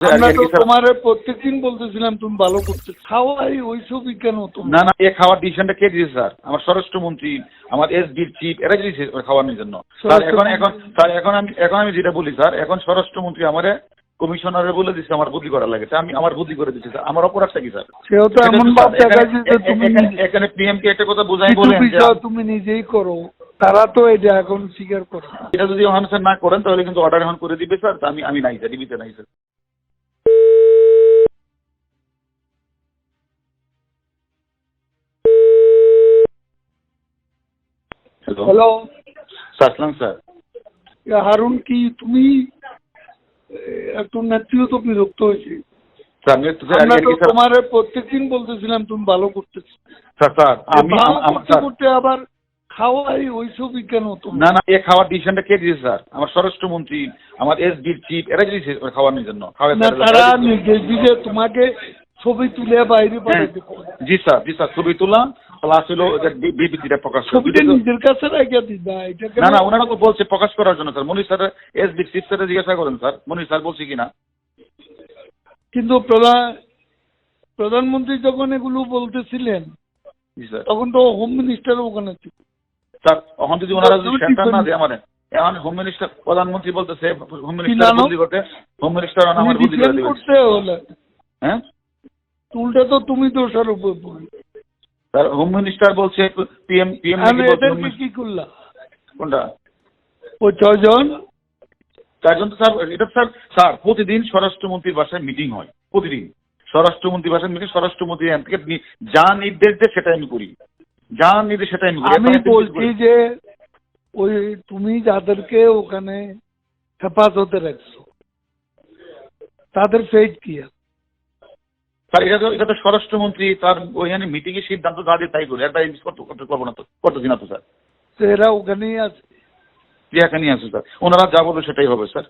আমরা তো তোমার প্রত্যেকদিন বলতেছিলাম তুমি ভালো করতে খাওয়াই না না এ খাওয়ার ডিসিশনটা কে দিয়েছে স্যার? আমার স্বরাষ্ট্রমন্ত্রী আমার এস ডির চিফ এরা দিয়েছে খাওয়ানোর জন্য। স্যার এখন এখন স্যার এখন আমি এখন আমি যেটা বলি স্যার এখন স্বরাষ্ট্রমন্ত্রী আমারে কমিশনারে বলে দিচ্ছে আমার বুদ্ধি করা লাগে। আমি আমার বুদ্ধি করে দিচ্ছি স্যার। আমার অপরাধটা কি স্যার? সেও তো এমন ভাব দেখাচ্ছে যে এখানে- তুমি এখানে- পিএম কে একটা কথা বোঝাই বলেন তুমি নিজেই করো তারা তো এটা এখন স্বীকার করে এটা যদি ওখানে স্যার না করেন তাহলে কিন্তু অর্ডার এখন করে দিবে স্যার। আমি আমি নাই স্যার ডিবিতে নাই sir. Hello hello sir. Aslam sir Harun কি তুমি একটু নেত্রীও তো বিরক্ত হয়েছে। স্যার আমি একটু স্যার আমরা তো তোমার প্রত্যেকদিন বলতেছিলাম তুমি ভালো করতেছো। স্যার স্যার আমি আমার করতে স্যার করতে আবার খাওয়াই না না এ খাওয়ার ডিসিশনটা কে দিয়েছে স্যার? আমার স্বরাষ্ট্রমন্ত্রী আমার চিফ এরা দিয়েছে খাওয়ানোর জন্য? তারা নির্দেশ তোমাকে ছবি তুলে বাইরে হ্যাঁ। পাঠাতে জি স্যার জি স্যার ছবি তোলা প্লাস হলো বিবৃতিটা প্রকাশ নিজের কাছে না না ওনারা তো বলছে প্রকাশ করার জন্য sir. Monir sir S B chief sir জিজ্ঞাসা করেন স্যার। মনির স্যার বলছে কিনা? কিন্তু প্রধান প্রধানমন্ত্রী যখন এগুলো বলতেছিলেন তখন তো হোম মিনিস্টার ওখানে ছিল। স্যার এখন যদি ওনারা যদি সেন্টার না দেয় আমার এখন হোম মিনিস্টার প্রধানমন্ত্রী বলতেছে হোম মিনিস্টার? বদলি করতে হোম মিনিস্টার আমার বদলি করে হ্যাঁ? উল্টা তো তুমি দোষারোপ স্যার হোম মিনিস্টার বলছে পিএম পিএম আমি এদেরকে কি করলাম? কোনটা? ওই ছজন তার জন্য স্যার এটা স্যার স্যার প্রতিদিন স্বরাষ্ট্রমন্ত্রীর বাসায় মিটিং হয় প্রতিদিন। স্বরাষ্ট্রমন্ত্রীর বাসায় মিটিং স্বরাষ্ট্রমন্ত্রী থেকে যা নির্দেশ দেয় সেটা আমি করি। যা নির্দেশ সেটা আমি করি। আমি বলছি যে ওই তুমি যাদেরকে ওখানে হেফাজতে রাখছো তাদের ফেট কি আছে? স্যার এটা তো এটা তো স্বরাষ্ট্রমন্ত্রী তার ওইখানে মিটিং সিদ্ধান্ত যা দিয়ে তাই করি। পারব না তো। স্যার। এরা ওখানেই আছে? যে এখানে আছে স্যার। ওনারা যা বলবে সেটাই হবে স্যার।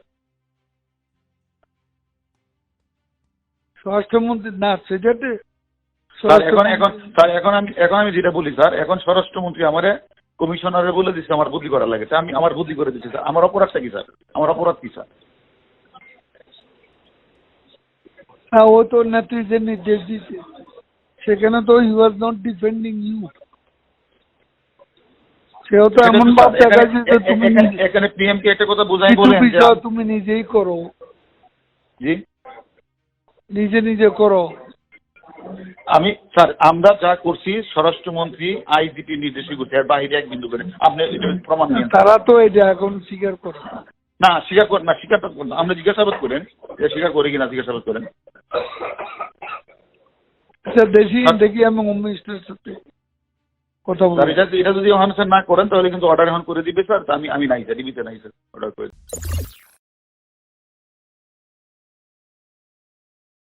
স্বরাষ্ট্রমন্ত্রী না স্যার এখন এখন স্যার এখন আমি এখন আমি যেটা বলি স্যার এখন স্বরাষ্ট্রমন্ত্রী আমারে কমিশনারে বলে দিচ্ছে আমার বুদ্ধি করা লাগে। আমি আমার বুদ্ধি করে দিচ্ছি স্যার। আমার অপরাধটা কি স্যার? আমার অপরাধ কি স্যার? হ্যাঁ ও তো নেত্রী যে নির্দেশ দিচ্ছে সেখানে তো you was not defending you সেও তো এমন ভাব দেখাচ্ছে যে তুমি এখানে- পিএম কে একটা কথা বোঝাই বলেন তুমি নিজেই করো। জি? নিজে নিজে করো। আমি স্যার আমরা যা করছি স্বরাষ্ট্রমন্ত্রী আইজিপি নির্দেশই করছে আর বাইরে এক বিন্দু করে। আপনি এটা প্রমাণ নিন। তারা তো এটা এখন স্বীকার করে। না। না স্বীকার করেন না স্বীকার করেন না। আপনি জিজ্ঞাসাবাদ করেন স্বীকার করে কিনা জিজ্ঞাসাবাদ করেন। আচ্ছা দেখি দেখি আমি কথা এটা যদি স্যার না করেন, তাহলে কিন্তু অর্ডার এখন করে দিবে, স্যার। আমি আমি নাই, স্যার। ডিবিতে নাই, স্যার। অর্ডার করে